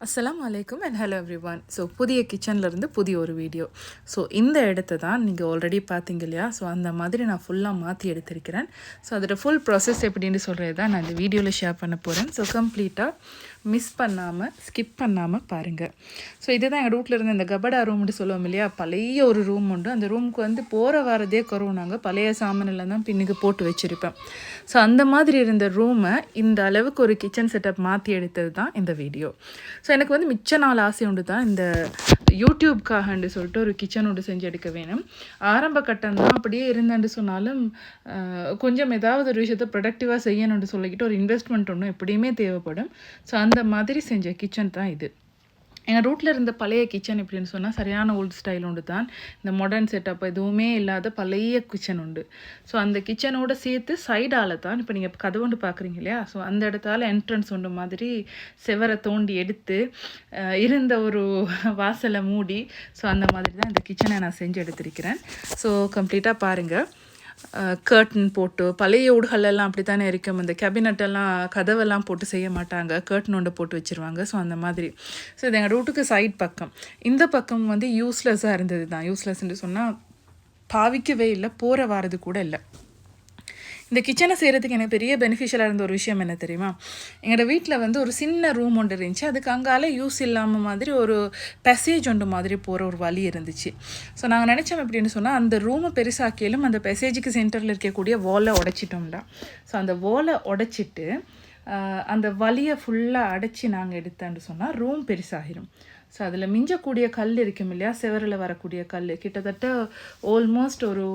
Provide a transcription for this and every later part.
அஸ்லாம் அலைக்கும் and hello everyone so புதிய கிச்சன்லேருந்து புதிய ஒரு வீடியோ ஸோ இந்த இடத்த தான் நீங்கள் ஆல்ரெடி பார்த்தீங்க இல்லையா? ஸோ அந்த மாதிரி நான் ஃபுல்லாக மாற்றி எடுத்திருக்கிறேன். ஸோ அதோட ஃபுல் ப்ராசஸ் எப்படின்னு சொல்கிறது தான் நான் இந்த வீடியோவில் ஷேர் பண்ண போகிறேன் ஸோ கம்ப்ளீட்டாக மிஸ் பண்ணாமல் ஸ்கிப் பண்ணாமல் பாருங்கள் ஸோ இதுதான் எங்கள் ரூட்டில் இருந்த இந்த கபடா ரூம்னு சொல்லுவோம் இல்லையா? பழைய ஒரு ரூம் உண்டு. அந்த ரூமுக்கு வந்து போகிற வாரதே குறவுனாங்க நாங்கள் பழைய சாமானில் தான் பின்னுக்கு போட்டு வச்சுருப்பேன் ஸோ அந்த மாதிரி இருந்த ரூமை இந்த அளவுக்கு ஒரு கிச்சன் செட்டப் மாற்றி எடுத்தது தான் இந்த வீடியோ ஸோ எனக்கு வந்து மிச்ச நாள் ஆசை உண்டு தான் இந்த யூடியூப்காகண்டு சொல்லிட்டு ஒரு கிச்சன் ஒன்று செஞ்சு எடுக்க வேணும். ஆரம்ப கட்டம் தான் அப்படியே இருந்தேன்னு சொன்னாலும் கொஞ்சம் ஏதாவது ஒரு விஷயத்தை ப்ரொடக்டிவாக செய்யணும்னு சொல்லிக்கிட்டு ஒரு இன்வெஸ்ட்மெண்ட் ஒன்றும் எப்படியுமே தேவைப்படும். ஸோ அந்த மாதிரி செஞ்ச கிச்சன் தான் இது. எங்கள் ரூட்டில் இருந்த பழைய கிச்சன் எப்படின்னு சொன்னால் சரியான ஓல்டு ஸ்டைல் உண்டு தான். இந்த மாடர்ன் செட்டப் எதுவுமே இல்லாத பழைய கிச்சன் உண்டு. ஸோ அந்த கிச்சனோட சேர்த்து சைடால் தான் இப்போ நீங்கள் கதை ஒன்று பார்க்குறீங்க இல்லையா? ஸோ அந்த இடத்தால் என்ட்ரன்ஸ் ஒன்று மாதிரி செவரை தோண்டி எடுத்து இருந்த ஒரு வாசலை மூடி ஸோ அந்த மாதிரி தான் இந்த கிச்சனை நான் செஞ்சு எடுத்திருக்கிறேன். ஸோ கம்ப்ளீட்டாக பாருங்கள் கர்டன் போட்டு பழைய ஊடுகளெல்லாம் அப்படி தானே இருக்கும். இந்த கேபினட்டெல்லாம் கதவெல்லாம் போட்டு செய்ய மாட்டாங்க. கர்டன் ஒன்று போட்டு வச்சுருவாங்க. ஸோ அந்த மாதிரி. ஸோ இது எங்கள் ரூட்டுக்கு சைட் பக்கம். இந்த பக்கம் வந்து யூஸ்லெஸ்ஸாக இருந்தது தான். யூஸ்லெஸ்ன்னு சொன்னால் பாவிக்கவே இல்லை போகிற வாரது கூட இல்லை. இந்த கிச்சனை செய்கிறதுக்கு எனக்கு பெரிய பெனிஃபிஷியலாக இருந்த ஒரு விஷயம் என்ன தெரியுமா? எங்களோட வீட்டில் வந்து ஒரு சின்ன ரூம் ஒன்று இருந்துச்சு. அதுக்கு அங்கால யூஸ் இல்லாமல் மாதிரி ஒரு பெசேஜ் ஒன்று மாதிரி போகிற ஒரு வழி இருந்துச்சு. ஸோ நாங்கள் நினச்சோம் எப்படின்னு சொன்னால் அந்த ரூமை பெருசாக்கியாலும் அந்த பெசேஜுக்கு சென்டரில் இருக்கக்கூடிய வாலை உடைச்சிட்டோம்டா. ஸோ அந்த வாலை உடைச்சிட்டு அந்த வலியை ஃபுல்லாக அடைச்சி நாங்கள் எடுத்தோன்னு சொன்னால் ரூம் பெருசாகிடும் ஸோ அதில் மிஞ்சக்கூடிய கல் இருக்கும் இல்லையா? செவரில் வரக்கூடிய கல் கிட்டத்தட்ட ஆல்மோஸ்ட் ஒரு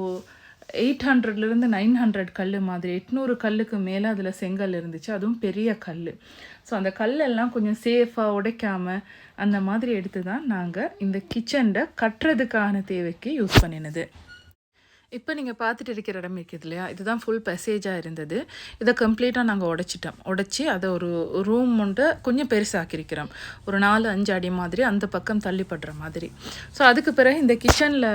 எயிட் ஹண்ட்ரட்லேருந்து நைன் ஹண்ட்ரட் கல் மாதிரி எட்நூறு கல்லுக்கு மேலே அதில் செங்கல் இருந்துச்சு. அதுவும் பெரிய கல் ஸோ அந்த கல்லெல்லாம் கொஞ்சம் சேஃபாக உடைக்காமல் அந்த மாதிரி எடுத்து தான் நாங்கள் இந்த கிச்சனில் கட்டுறதுக்கான தேவைக்கு யூஸ் பண்ணினது. இப்போ நீங்கள் பார்த்துட்டு இருக்கிற இடம் இருக்குது இல்லையா? இதுதான் ஃபுல் பேசேஜாக இருந்தது. இதை கம்ப்ளீட்டாக நாங்கள் உடைச்சிட்டோம். உடைச்சி அதை ஒரு ரூம் உண்டு கொஞ்சம் பெருசாக்கிருக்கிறோம் ஒரு நாலு அஞ்சு அடி மாதிரி அந்த பக்கம் தள்ளிப்படுற மாதிரி. ஸோ அதுக்கு பிறகு இந்த கிச்சனில்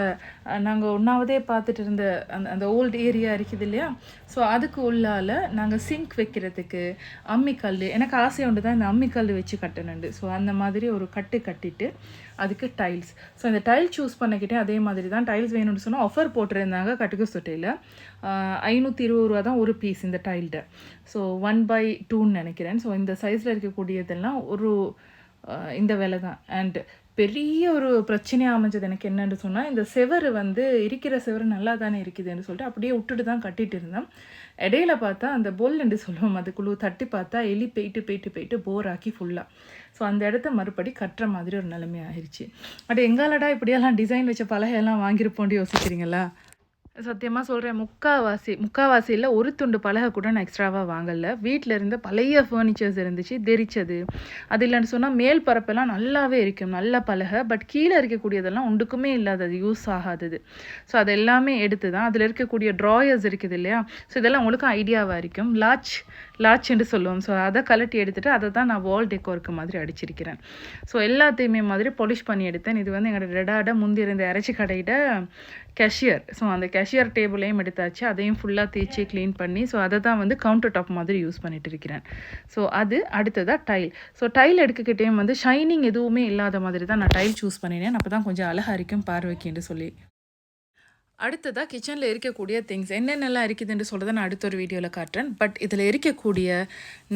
நாங்கள் ஒன்றாவதே பார்த்துட்டு இருந்த அந்த அந்த ஓல்டு ஏரியா இருக்குது இல்லையா? ஸோ அதுக்கு உள்ளால நாங்கள் சிங்க் வைக்கிறதுக்கு அம்மிக்கல் எனக்கு ஆசை உண்டு தான் இந்த அம்மிக்கல் வச்சு கட்டணுண்டு ஸோ அந்த மாதிரி ஒரு கட்டு கட்டிட்டு அதுக்கு டைல்ஸ் ஸோ இந்த டைல் சூஸ் பண்ணிக்கிட்டே அதே மாதிரி தான் டைல்ஸ் வேணும்னு சொன்னால் ஆஃபர் போட்டிருந்தாங்க. கட்டுக்கு சொட்டையில் ஐநூற்றி இருபது ரூபா தான் ஒரு பீஸ் இந்த டைல்டு ஸோ ஒன் பை டூன்னு நினைக்கிறேன். ஸோ இந்த சைஸில் இருக்கக்கூடியதெல்லாம் ஒரு இந்த விலை தான். அண்டு பெரிய ஒரு பிரச்சனையாக அமைஞ்சது எனக்கு என்னென்னு சொன்னால் இந்த செவரு வந்து இருக்கிற செவரு நல்லா தானே இருக்குதுன்னு சொல்லிட்டு அப்படியே விட்டுட்டு தான் கட்டிட்டு இருந்தேன் இடையில பார்த்தா அந்த போல் என்று சொல்லுவோம் அதுக்குள்ள தட்டி பார்த்தா எலி போயிட்டு போயிட்டு போயிட்டு போர் ஆக்கி ஃபுல்லாக ஸோ அந்த இடத்த மறுபடி கட்டுற மாதிரி ஒரு நிலைமை ஆயிடுச்சு பட் எங்காலடா இப்படியெல்லாம் டிசைன் வச்ச பலகையெல்லாம் வாங்கியிருப்போண்டு யோசிக்கிறீங்களா? சத்தியமாக சொல்கிறேன் முக்காவாசி முக்காவாசியில் ஒரு துண்டு பலகை கூட நான் எக்ஸ்ட்ராவாக வாங்கலை. வீட்டில் இருந்த பழைய ஃபர்னிச்சர்ஸ் இருந்துச்சு தெரிச்சது. அது இல்லைன்னு சொன்னால் மேல் பரப்பெல்லாம் நல்லாவே இருக்கும் நல்ல பலகை. பட் கீழே இருக்கக்கூடியதெல்லாம் ஒன்றுக்குமே இல்லாதது யூஸ் ஆகாதது. ஸோ அது எல்லாமே எடுத்து தான் அதில் இருக்கக்கூடிய ட்ராயர்ஸ் இருக்குது இல்லையா? ஸோ இதெல்லாம் உங்களுக்கு ஐடியாவாக இருக்கும். லாச் லாச்ன்னு சொல்லுவோம். ஸோ அதை கலட்டி எடுத்துகிட்டு அதை தான் நான் வால் டெக்கோருக்கு மாதிரி அடிச்சிருக்கிறேன். ஸோ எல்லாத்தையுமே மாதிரி பாலிஷ் பண்ணி எடுத்தேன். இது வந்து எங்களோட ரெடாட முந்தி இருந்த இறைச்சி கடையிட கேஷியர் ஸோ அந்த கேஷ் கேஷியர் டேபிளையும் எடுத்தாச்சு. அதையும் ஃபுல்லாக தேய்ச்சி க்ளீன் பண்ணி ஸோ அதை தான் வந்து கவுண்டர் டாப் மாதிரி யூஸ் பண்ணிட்டு இருக்கிறேன். ஸோ அது அடுத்ததாக டைல் ஸோ டைல் எடுக்கக்கிட்டேயும் வந்து ஷைனிங் எதுவுமே இல்லாத மாதிரி தான் நான் டைல் சூஸ் பண்ணினேன். அப்போ தான் கொஞ்சம் அழகாக இருக்கும் பார்வைக்குன்னு சொல்லி அடுத்ததாக கிச்சனில் இருக்கக்கூடிய திங்ஸ் என்னென்னலாம் இருக்குதுன்னு சொல்கிறத நான் அடுத்த ஒரு வீடியோவில் காட்டுறேன். பட் இதில் இருக்கக்கூடிய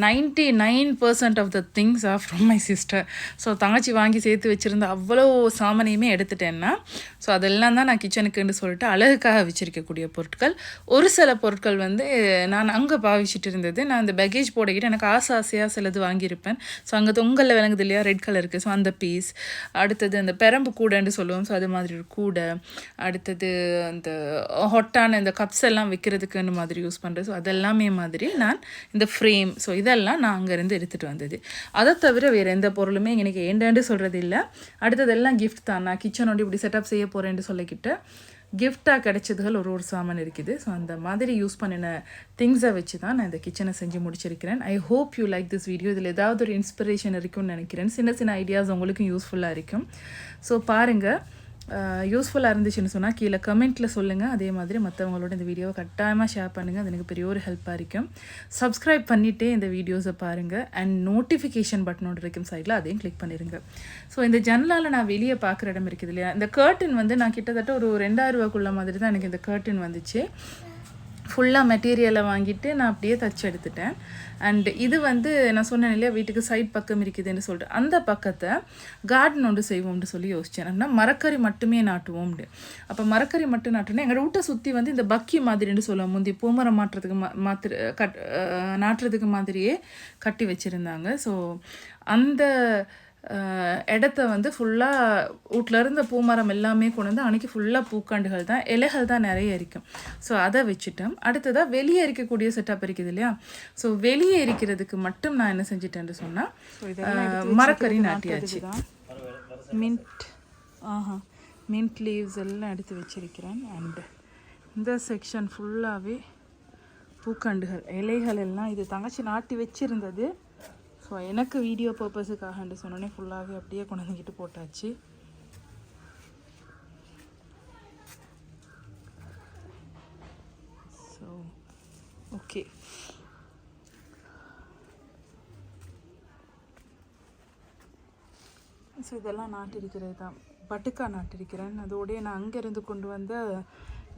ninety nine percent off the things off from my sister so தங்கச்சி வாங்கி சேர்த்து வச்சுருந்த அவ்வளோ சாமனையுமே எடுத்துட்டேன்னா ஸோ அதெல்லாம் தான் நான் கிச்சனுக்குன்னு சொல்லிட்டு அழகுக்காக வச்சுருக்கக்கூடிய பொருட்கள். ஒரு சில பொருட்கள் வந்து நான் அங்கே பாவிச்சிட்டு இருந்தது. நான் அந்த பேகேஜ் போடக்கிட்டு எனக்கு ஆசை ஆசையாக சிலது வாங்கியிருப்பேன். ஸோ அங்கே தொங்கலில் விளங்குது இல்லையா? ரெட் கலருக்கு ஸோ அந்த பீஸ் அடுத்தது அந்த பெரம்பு கூடைன்னு சொல்லுவோம். ஸோ அது மாதிரி ஒரு கூடை. அடுத்தது அந்த ஹொட்டான இந்த கப்ஸ் எல்லாம் வைக்கிறதுக்குன்னு மாதிரி யூஸ் பண்ணுறது ஸோ அதெல்லாமே மாதிரி நான் இந்த ஃப்ரேம் ஸோ இதெல்லாம் நான் அங்கேருந்து எடுத்துகிட்டு வந்தது. அதை தவிர வேறு எந்த பொருளுமே எனக்கு ஏண்டாண்டு சொல்கிறது இல்லை. அடுத்ததெல்லாம் கிஃப்ட் தான். நான் கிச்சனோட இப்படி செட்டப் செய்ய போகிறேன்னு சொல்லிக்கிட்டு கிஃப்டாக கிடைச்சதுகள் ஒரு ஒரு சாமான் இருக்குது. ஸோ அந்த மாதிரி யூஸ் பண்ணின திங்ஸை வச்சு தான் நான் இந்த கிச்சனை செஞ்சு முடிச்சிருக்கிறேன். I hope you like this video இதில் ஏதாவது ஒரு இன்ஸ்பிரேஷன் இருக்கும்னு நினைக்கிறேன். சின்ன சின்ன ஐடியாஸ் உங்களுக்கும் யூஸ்ஃபுல்லாக இருக்கும். ஸோ பாருங்கள் யூஸ்ஃபுல்லாக இருந்துச்சுன்னு சொன்னால் கீழே கமெண்ட்டில் சொல்லுங்கள் அதே மாதிரி மற்றவங்களோட இந்த வீடியோவை கட்டாயமாக ஷேர் பண்ணுங்கள் அது எனக்கு பெரிய ஒரு ஹெல்ப்பாக இருக்கும். சப்ஸ்கிரைப் பண்ணிவிட்டே இந்த வீடியோஸை பாருங்கள் அண்ட் நோட்டிஃபிகேஷன் பட்டனோட இருக்கும் சைடில் அதையும் கிளிக் பண்ணிடுங்க ஸோ இந்த ஜன்னலால் நான் வெளியே பார்க்குற இடம் இருக்குது இல்லையா? இந்த கர்டன் வந்து நான் கிட்டத்தட்ட ஒரு ரெண்டாயிரம் ரூபாக்குள்ள மாதிரி தான் எனக்கு இந்த கர்டன் வந்துச்சு. ஃபுல்லாக மெட்டீரியலை வாங்கிட்டு நான் அப்படியே தச்சு எடுத்துட்டேன். அண்ட் இது வந்து நான் சொன்னேன் இல்லையா வீட்டுக்கு சைட் பக்கம் இருக்குதுன்னு சொல்லிட்டு. அந்த பக்கத்தை கார்டன் ஒன்று செய்வோம்னு சொல்லி யோசித்தேன் அப்படின்னா மரக்கறி மட்டுமே நாட்டுவோம்னு. அப்போ மரக்கறி மட்டும் நாட்டுனா எங்கள் வீட்டை சுற்றி வந்து இந்த பக்கி மாதிரின்னு சொல்லுவோம் முந்தி பூமரம் மாட்டுறதுக்கு மா மாத்திர கட் நாட்டுறதுக்கு மாதிரியே கட்டி வச்சுருந்தாங்க. ஸோ அந்த இடத்த வந்து ஃபுல்லாக வீட்டில் இருந்த பூமரம் எல்லாமே கொண்டு வந்து அன்றைக்கி ஃபுல்லாக பூக்காண்டுகள் தான் இலைகள் தான் நிறைய இருக்கும். ஸோ அதை வச்சுட்டேன். அடுத்ததாக வெளியே இருக்கக்கூடிய செட்டப் இருக்குது இல்லையா? ஸோ வெளியே இருக்கிறதுக்கு மட்டும் நான் என்ன செஞ்சிட்டேன்னு சொன்னால் மரக்கறி நாட்டியாச்சு மின்ட் ஆஹா மின்ட் லீவ்ஸ் எல்லாம் எடுத்து வச்சிருக்கிறேன். அண்டு இந்த செக்ஷன் ஃபுல்லாகவே பூக்கண்டுகள் இலைகள் எல்லாம் இது தங்கச்சி நாட்டி வச்சிருந்தது. ஸோ எனக்கு வீடியோ பர்பஸுக்காகன்னு சொன்னோன்னே ஃபுல்லாகவே அப்படியே கொண்டாந்துக்கிட்டு போட்டாச்சு. ஸோ ஓகே ஸோ இதெல்லாம் நாட்டிருக்கிறது தான். பட்டுக்கா நாட்டிருக்கிறேன். அதோடய நான் அங்கேருந்து கொண்டு வந்த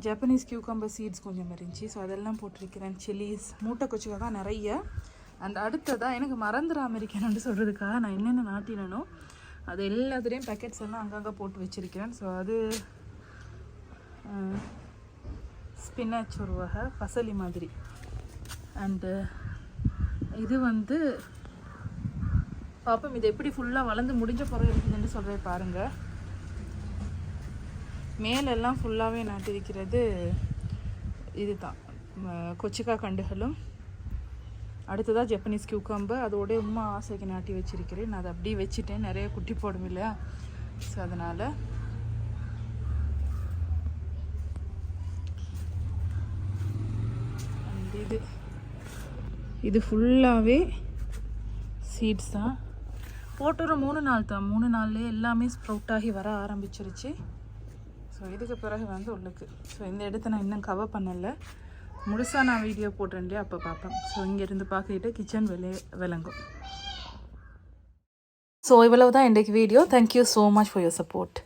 ஜப்பனீஸ் கியூகம்பர் சீட்ஸ் கொஞ்சம் இருந்துச்சு. ஸோ அதெல்லாம் போட்டிருக்கிறேன். சில்லிஸ் மூட்டை கொச்சிக்காக நிறைய. அண்ட் அடுத்ததாக எனக்கு மறந்துடாம இருக்கணும்னு சொல்கிறதுக்காக நான் என்னென்ன நாட்டினோ அது எல்லாத்துலேயும் பேக்கெட்ஸ் எல்லாம் அங்கங்கே போட்டு வச்சுருக்கிறேன். ஸோ அது ஸ்பினாச் ஒரு வகை பசலி மாதிரி. அண்டு இது வந்து பார்ப்போம் இது எப்படி ஃபுல்லாக வளர்ந்து முடிஞ்ச பிறகு இருக்குதுன்னு சொல்கிறேன் பாருங்கள் மேலெல்லாம் ஃபுல்லாகவே நாட்டிருக்கிறது இதுதான். தான் கொச்சிக்கா கண்டுகளும் அடுத்ததாக ஜப்பனீஸ் கியூக்கம்பு அதோடய உமா ஆசைக்கு நாட்டி வச்சிருக்கிறேன். நான் அதை அப்படியே வச்சுட்டேன். நிறைய குட்டி போடும் இல்லையா? ஸோ அதனால் இது. இது ஃபுல்லாகவே சீட்ஸ் தான். போட்டு ஒரு மூணு நாள் தான். மூணு நாள்லேயே எல்லாமே ஸ்ப்ரவுட் ஆகி வர ஆரம்பிச்சிருச்சு. ஸோ இதுக்கு பிறகு வந்து உள்ளுக்கு. ஸோ இந்த இடத்த நான் இன்னும் கவர் பண்ணலை. முழுசாக நான் வீடியோ போட்டேன் இல்லையா? அப்போ பார்ப்பேன். ஸோ இங்கேருந்து பார்த்துக்கிட்டு கிச்சன் வெளியே விளங்கும். ஸோ இவ்வளவு தான் இன்றைக்கு video thank you so much for your support